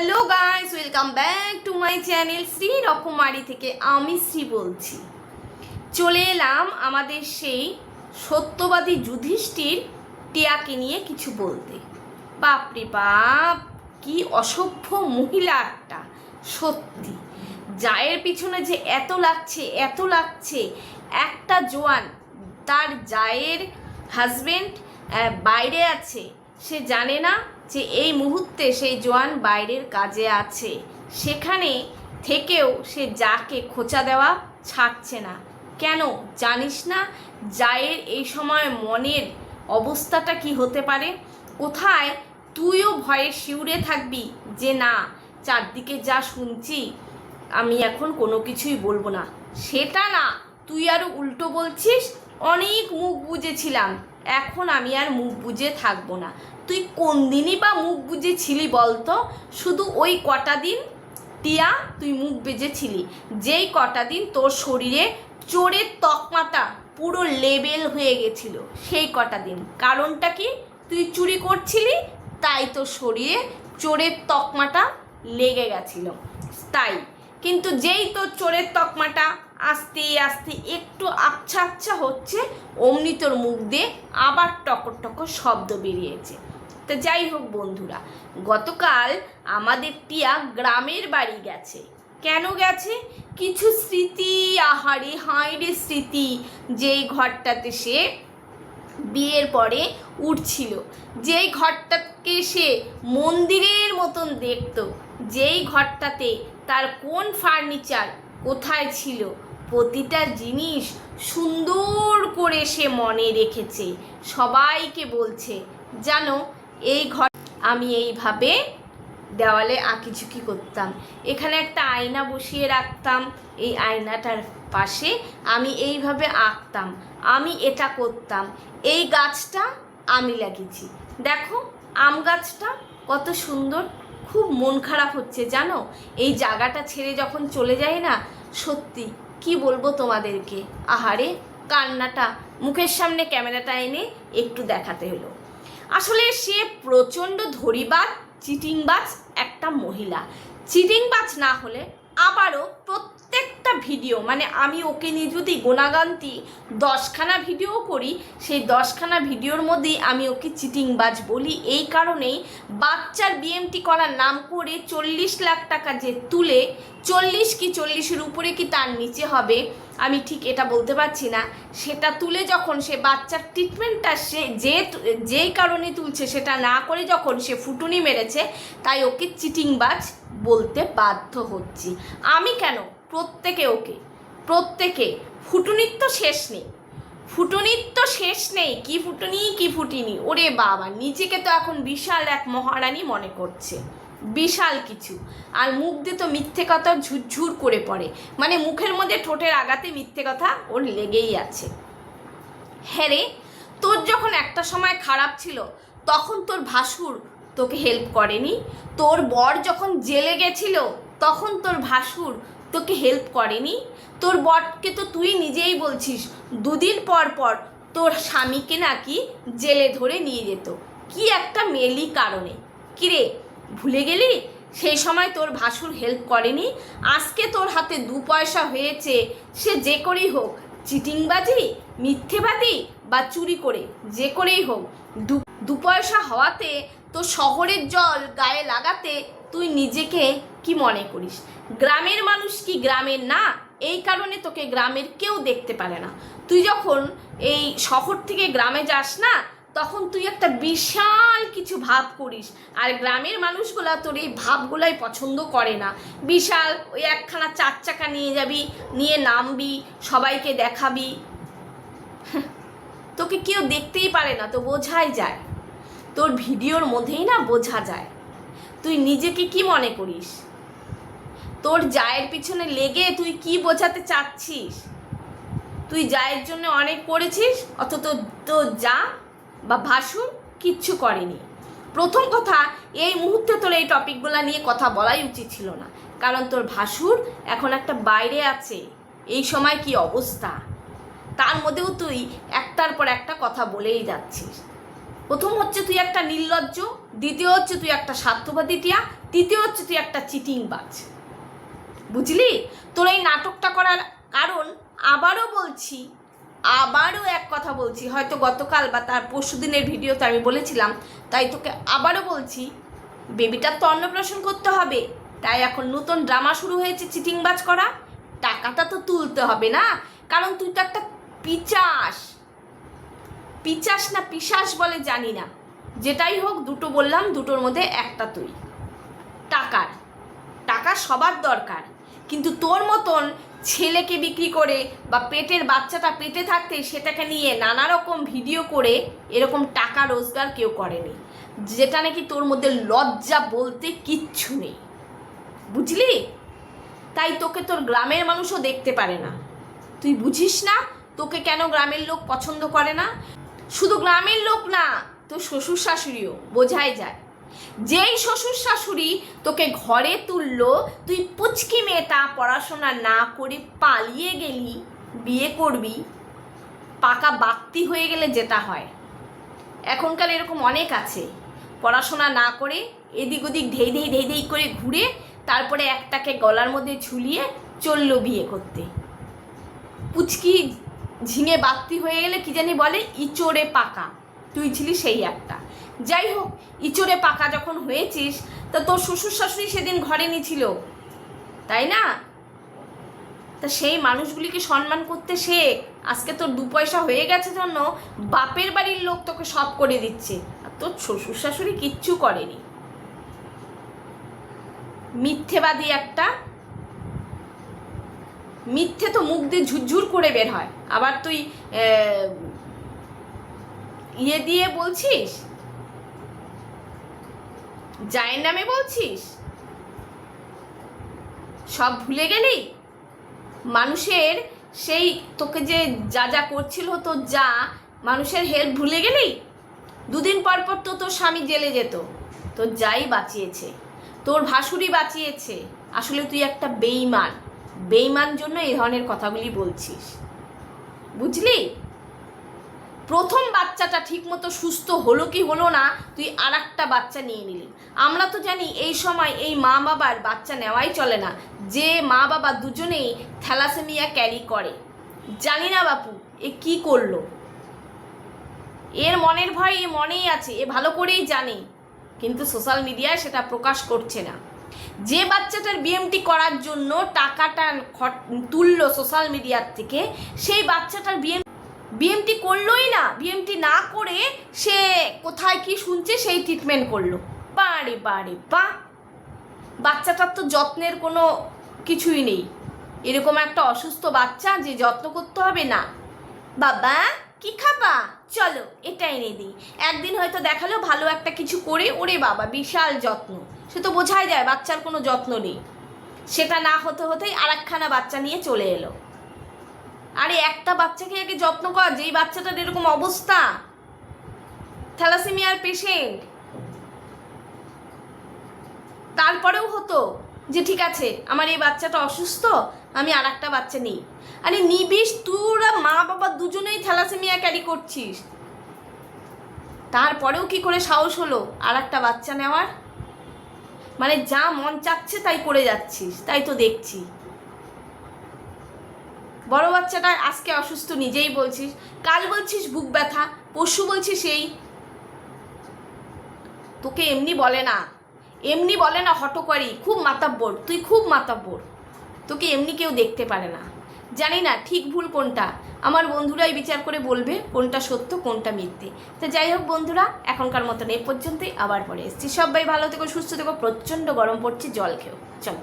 Hello guys, welcome back to my channel Shri রকমারি থেকে আমি শ্রী বলছি। চলে এলাম আমাদের সেই সত্যবাদী যুধিষ্ঠির টিয়াকে নিয়ে কিছু বলতে। বাপরে বাপ, কি অসভ্য মহিলা একটা, সত্যি। জায়ের পিছনে যে এত লাগছে এত লাগছে, একটা জোয়ান, তার জায়ের হাজবেন্ড বাইরে আছে, সে জানে না যে এই মুহূর্তে সেই জোয়ান বাইরের কাজে আছে। সেখানে থেকেও সে যাকে খোঁচা দেওয়া ছাড়ছে না। কেন জানিস না জায়ের এই সময় মনের অবস্থাটা কি হতে পারে? কোথায় তুইও ভয়ে শিউরে থাকবি যে না, চারদিকে যা শুনছি আমি এখন কোনো কিছুই বলব না। সেটা না, তুই আরও উল্টো বলছিস, অনেক মুখ বুঝেছিলাম এখন আমি আর মুখ বুঝে থাকব না। তুই কোন দিনই বা মুখ বুঝেছিলি বলতো? শুধু ওই কটা দিন টিয়া তুই মুখ বেজেছিলি যেই কটা দিন তোর শরীরে চোরের তকমাটা পুরো লেবেল হয়ে গেছিল, সেই কটা দিন। কারণটা কি? তুই চুরি করছিলি, তাই তোর শরীরে চোরের তকমাটা লেগে গেছিল। তাই। কিন্তু যেই তোর চোরের তকমাটা আস্তে আস্তে একটু আচ্ছা আচ্ছা হচ্ছে, অমনি তোর মুখ দিয়ে আবার টকর টকর শব্দ বেরিয়েছে। তো যাই হোক বন্ধুরা, গতকাল আমাদের টিয়া গ্রামের বাড়ি গেছে। কেন গেছে? কিছু স্মৃতি, আহারে হাঁড়ে স্মৃতি, যেই ঘরটাতে সে বিয়ের পরে উঠছিল। যেই ঘরটাকে সে মন্দিরের মতন দেখতো, যেই ঘরটাতে তার কোন ফার্নিচার কোথায় ছিল প্রতিটা জিনিস সুন্দর করে সে মনে রেখেছে। সবাইকে বলছে, জানো, এই ঘর আমি এইভাবে দেওয়ালে আঁকিঝুঁকি করতাম। এখানে একটা আয়না বসিয়ে রাখতাম, এই আয়নাটার পাশে আমি এইভাবে আঁকতাম, আমি এটা করতাম। এই গাছটা আমি লাগিয়েছি। দেখো, আম গাছটা কত সুন্দর, খুব মন খারাপ হচ্ছে, জানো? এই জায়গাটা ছেড়ে যখন চলে যায় না, সত্যি কি বলব তোমাদেরকে? আহারে, কান্নাটা মুখের সামনে ক্যামেরাটা এনে একটু দেখাতে হলো। আসলে সে প্রচণ্ড ধরিবাজ, চিটিংবাজ একটা মহিলা। চিটিংবাজ না হলে আবারও প্রত্যেকটা ভিডিও মানে আমি ওকে নিয়ে যদি গোনাগান্তি দশখানা ভিডিও করি, সেই দশখানা ভিডিওর মধ্যেই আমি ওকে চিটিংবাজ বলি। এই কারণেই বাচ্চার বিএমটি করার নাম করে চল্লিশ লাখ টাকা যে তুলে, চল্লিশ কি চল্লিশের উপরে কি তার নিচে হবে, আমি ঠিক এটা বলতে পারছি না। সেটা তুলে যখন সে বাচ্চার ট্রিটমেন্টটা সে যে যেই কারণে তুলছে সেটা না করে যখন সে ফুটুনি মেরেছে, তাই ওকে চিটিংবাজ বলতে বাধ্য হচ্ছি। আমি কেন প্রত্যেকে ওকে, প্রত্যেকে। ফুটুনির তো শেষ নেই। ফুটুনির তো শেষ নেই। কি ফুটুনি, কি ফুটিনি? ওরে বাবা, নিজেকে তো এখন বিশাল এক মহারানী মনে করছে। বিশাল কিছু। আর মুখ দিয়ে তো মিথ্যে কথা ঝুরঝুর করে পড়ে। মানে মুখের মধ্যে ঠোঁটের আগাতে মিথ্যে কথা ওর লেগেই আছে। হ্যাঁ রে, তোর যখন একটা সময় খারাপ ছিল, তখন তোর ভাসুর তোকে হেল্প করেনি। তোর বর যখন জেলে গেছিল, তখন তোর ভাসুর তোকে হেল্প করেনি। তোর বরকে তো তুই নিজেই বলছিস, দুদিন পর পর তোর স্বামীকে নাকি জেলে ধরে নিয়ে যেত। কি একটা মেলি কারণে। কিরে, ভুলে গেলি? সেই সময় তোর ভাসুর হেল্প করেনি। আজকে তোর হাতে দু পয়সা হয়েছে। সে যে করেই হোক, চিটিংবাজি, মিথ্যেবাদী বা চুরি করে, যে করেই হোক, দু দু পয়সা হওয়াতে তো শহরের জল গায়ে লাগাতে তুই নিজেকে কি মনে করিস? গ্রামের মানুষ কি গ্রামের না? এই কারণে তোকে গ্রামের কেউ দেখতে পারে না। তুই যখন এই শহর থেকে গ্রামে যাস না, তখন তুই একটা বিশাল কিছু ভাব করিস। আর গ্রামের মানুষগুলা তোর এই ভাবগুলাই পছন্দ করে না। বিশাল ওই একখানা চার চাকা নিয়ে যাবি, নিয়ে নামবি, সবাইকে দেখাবি। তোকে কেউ দেখতেই পারে না, তো বোঝাই যায়। তোর ভিডিওর মধ্যেই না বোঝা যায়। তুই নিজেকে কি মনে করিস? তোর জায়ের পিছনে লেগে তুই কি বোঝাতে চাচ্ছিস? তুই জায়ের জন্য অনেক করেছিস, অথচ তোর যা বা ভাসুর কিচ্ছু করেনি। প্রথম কথা, এই মুহূর্তে তোর এই টপিকগুলো নিয়ে কথা বলাই উচিত ছিল না। কারণ তোর ভাসুর এখন একটা বাইরে আছে। এই সময় কি অবস্থা? তার মধ্যেও তুই একটার পর একটা কথা বলেই যাচ্ছিস। প্রথম হচ্ছে তুই একটা নির্লজ্জ, দ্বিতীয় হচ্ছে তুই একটা স্বার্থবাদী টিয়া, তৃতীয় হচ্ছে তুই একটা চিটিং বাজ বুঝলি? তোর এই নাটকটা করার কারণ আবারও বলছি, আবারও এক কথা বলছি। হয়তো গতকাল বা তার পরশু দিনের ভিডিওতে আমি বলেছিলাম, তাই তোকে আবারও বলছি, বেবিটার তো অন্নপ্রাশন করতে হবে, তাই এখন নতুন ড্রামা শুরু হয়েছে চিটিংবাজ করা, টাকাটা তো তুলতে হবে না, কারণ তুই তো একটা পিচাস। পিচাস না পিশাস বলে জানি না। যেটাই হোক, দুটো বললাম, দুটোর মধ্যে একটা তুই। টাকার। টাকা সবার দরকার। কিন্তু তোর মতন ছেলেকে বিক্রি করে বা পেটের বাচ্চাটা পেটে থাকতে সেটাকে নিয়ে নানা রকম ভিডিও করে এরকম টাকা রোজগার কেউ করেনি। যেটা নাকি তোর মধ্যে লজ্জা বলতে কিচ্ছু নেই। বুঝলি? তাই তোকে তোর গ্রামের মানুষও দেখতে পারে না। তুই বুঝিস না তোকে কেন গ্রামের লোক পছন্দ করে না? শুধু গ্রামের লোক না, তোর শ্বশুর শাশুড়িও, বোঝাই যায়। যেই শ্বশুর শাশুড়ি তোকে ঘরে তুললো, তুই পুচকি মেয়েটা পড়াশোনা না করে পালিয়ে গেলি, বিয়ে করবি, পাকা বাক্তি হয়ে গেলে যেটা হয়। এখনকার এরকম অনেক আছে। পড়াশোনা না করে এদিক ওদিক ধেই ধেই ধেই ধেই করে ঘুরে তারপরে একটাকে গলার মধ্যে ঝুলিয়ে চলল বিয়ে করতে। পুচকি ঝিঙে বাত্তি হয়ে গেলে কি জানি বলে, ইচড়ে পাকা। তুই ছিলি সেই একটা। যাই হোক, ইচড়ে পাকা যখন হয়েছিস, তা তোর শ্বশুর শাশুড়ি সেদিন ঘরে নিছিল। তাই না? তা সেই মানুষগুলিকে সম্মান করতে শেখ আজকে তোর দু পয়সা হয়ে গেছে জন্য বাপের বাড়ির লোক তোকে সব করে দিচ্ছে। আর তোর শ্বশুর শাশুড়ি কিচ্ছু করেনি। মিথ্যেবাদী একটা। মিথ্যে তো মুখ দিয়ে ঝুরঝুর করে বের হয়। আবার তুই ইয়ে দিয়ে বলছিস? জায়ের নামে বলছিস? সব ভুলে গেলি? মানুষের সেই তোকে যে যা যা করছিল তো যা, মানুষের হেল্প ভুলে গেলি? দুদিন পর পর তো তোর স্বামী জেলে যেত। তোর যাই বাঁচিয়েছে। তোর ভাসুরি বাঁচিয়েছে। আসলে তুই একটা বেইমান বেইমান জন্য এই ধরনের কথাগুলি বলছিস। বুঝলি? প্রথম বাচ্চাটা ঠিকমতো সুস্থ হলো কি হলো না, তুই আর একটা বাচ্চা নিয়ে নিলি। আমরা তো জানি এই সময় এই মা বাবার বাচ্চা নেওয়াই চলে না। যে মা বাবা দুজনেই থ্যালাসেমিয়া ক্যারি করে। জানি না বাপু, এ কি করল? এর মনের ভয় এ মনেই আছে, এ ভালো করেই জানে। কিন্তু সোশ্যাল মিডিয়ায় সেটা প্রকাশ করছে না। যে বাচ্চাটার বিএমটি করার জন্য টাকাটা তুললো সোশ্যাল মিডিয়ার থেকে, সেই বাচ্চাটার বিএম বিএমটি করলোই না বিএমটি না করে সে কোথায় কি শুনছে সেই ট্রিটমেন্ট করল। বারে বারে বা, বাচ্চাটার তো যত্নের কোনো কিছুই নেই। এরকম একটা অসুস্থ বাচ্চা যে যত্ন করতে হবে না। বাবা, কি খাবা? চলো, এটা এনে দিই। একদিন হয়তো দেখাল ভালো একটা কিছু করে, ওরে বাবা, বিশাল যত্ন। সে তো বোঝাই যায় বাচ্চার কোনো যত্ন নেই। সেটা না হতে হতেই আরেকখানা বাচ্চা নিয়ে চলে এলো। আরে, একটা বাচ্চাকে আগে যত্ন কর, যেই বাচ্চাটার এরকম অবস্থা। থ্যালাসেমিয়ার পেশেন্ট। তারপরেও হতো যে, ঠিক আছে, আমার এই বাচ্চাটা অসুস্থ, আমি আর একটা বাচ্চা নিই। আরে নিবিস তোরা মা বাবা দুজনেই থ্যালাসেমিয়া ক্যারি করছিস। তারপরেও কি করে সাহস হলো আর একটা বাচ্চা নেওয়ার? মানে যা মন চাচ্ছে তাই করে যাচ্ছিস, তাই তো দেখছি। বড় বাচ্চাটা আজকে অসুস্থ, নিজেই বলছিস। কাল বলছিস বুক ব্যথা, পরশু বলছিস এই। তোকে এমনি বলে না। এমনি বলে না হটকারি খুব মাতাব্বর, তুই খুব মাতাব্বর। তোকে এমনি কেউ দেখতে পারে না। জানি না ঠিক ভুল কোনটা। আমার বন্ধুরাই বিচার করে বলবে কোনটা সত্য, কোনটা মিথ্যে। তো যাই হোক বন্ধুরা, এখনকার মতন এ পর্যন্তই, আবার পরে এসছি। সবাই ভালো থেকো, সুস্থ থেকো, প্রচণ্ড গরম পড়ছে, জল খেও। চলো।